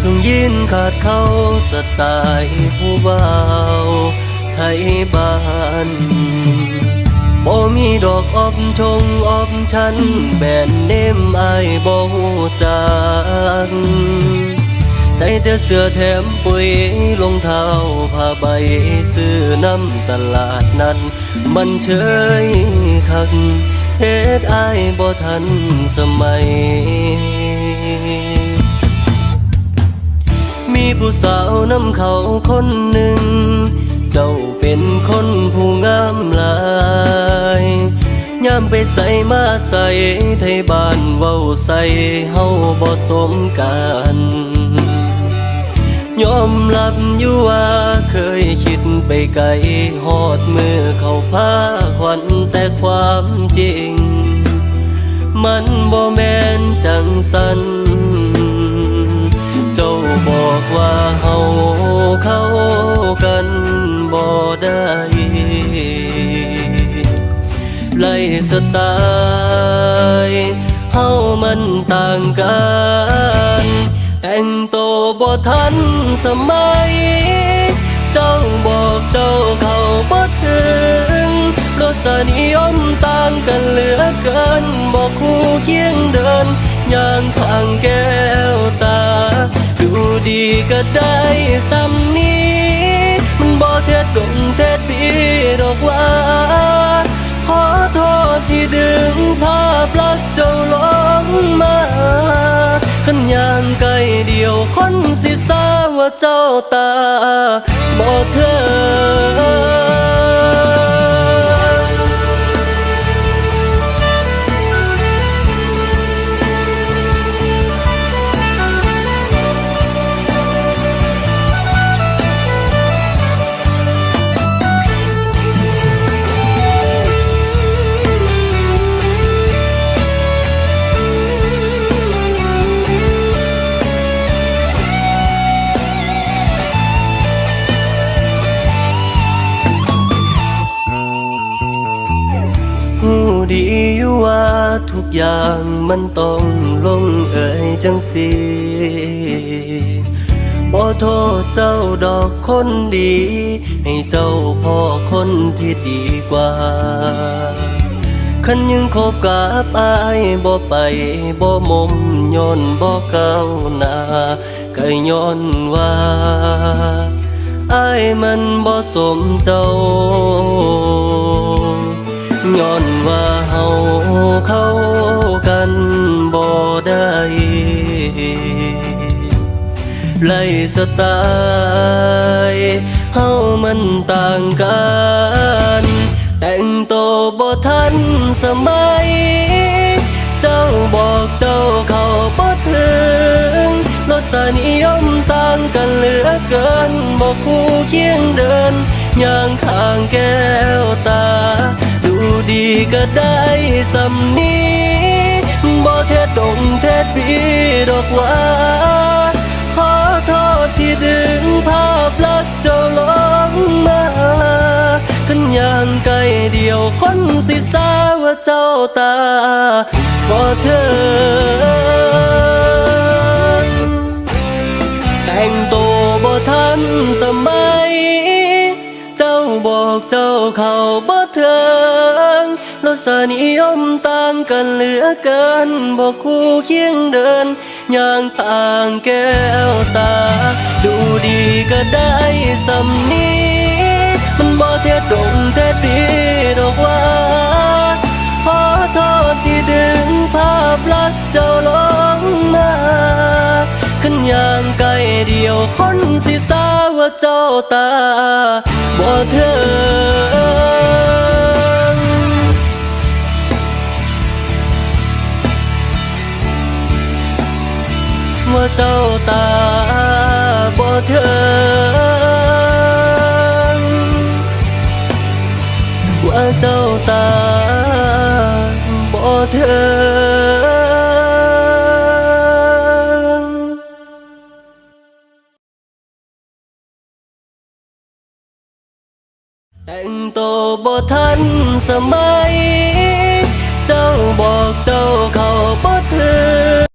สูงยินขาดเข้าสไตล์ผู้บ่าวไทยบ้านบ่มีดอกอบชงอบชัน แบนเนมไอายบ่ฮู้จักใส่แต่เสื้อแถมปุ๋ยรองเท้าผ้าใบซื้อน้ำตลาดนั้น มันเชยคักเฮ็ดอายบ่ทันสมัย ผู้สาวนำเขาคนหนึ่ง เจ้าเป็นคนผู้งามหลายยามไปใส่มาใส่ไทยบ้านเว้าใส่เฮาบ่สมกันยอมรับอยู่ว่าเคยคิดไปไกลหอดมือเขาพาควันแต่ความจริง มันบ่แม่นจังสันเจ้า บอกว่าเฮาเข้ากันบ่ได้ไล่สไตล์เฮามันต่างกัน แต่งโตบ่ทันสมัย เจ้าบอกเจ้าเข้าบ่ถึงรสนิยมต่างกันเหลือเกิน บอกคู่เคียงเดินย่างข้างแก้วตา ดูดีก็ได้ซ้ำนี้ มันบ่เท็ดดงเท็ดดีดอกว่า ขอโทษที่ดึงภาพลักเจ้าลงมาขันยางไกลเดียวคนสิสาว่าเจ้าตาบ่เธอ ดีอยู่ว่าทุกอย่างมันต้องลงเอ่ยจังสีบ่โทษเจ้าดอกคนดี ให้เจ้าพ่อคนที่ดีกว่า คันยังคบกับอายบ่ไปบ่มมย้อนบ่ก้าวหน้าก็ย้อนว่าอายมันบ่สมเจ้าย้อนว่า เข้ากันบ่ได้ไล่สไตล์เฮามันต่างกัน แต่งโตบ่ทันสมัย เจ้าบอกเจ้าเข้าบ่ถึงรสนิยมต่างกันเหลือเกินบอกคู่เคียงเดินย่างข้างแก้วตา ดีก็ได้สำนี้บ่เท็ดงเท็ดดีดอกว่า ขอโทษที่ดึงภาพลักษณ์เจ้าลงมาขันยางไกลเดียวคนสิสาว่าเจ้าตาบ่เธอ แต่งตัวบ่ทันสมัย เจ้าบอกเจ้าเขาบ่เถิงร สนิยมต่างกันเหลือเกินบอกคู่เคียงเดินย่างต่างแก้วตา ดูดีก็ได้สำนีมันบ่เท็ดงเท็ดดีดอกว่าขอโทษที่ดึงภาพลักษณ์เจ้าลงมาขันยางไกลเดียวคนสิสาว่าเจ้าตาบ่เถิง ว่าเจ้าตาบ่เถิงว่าเจ้า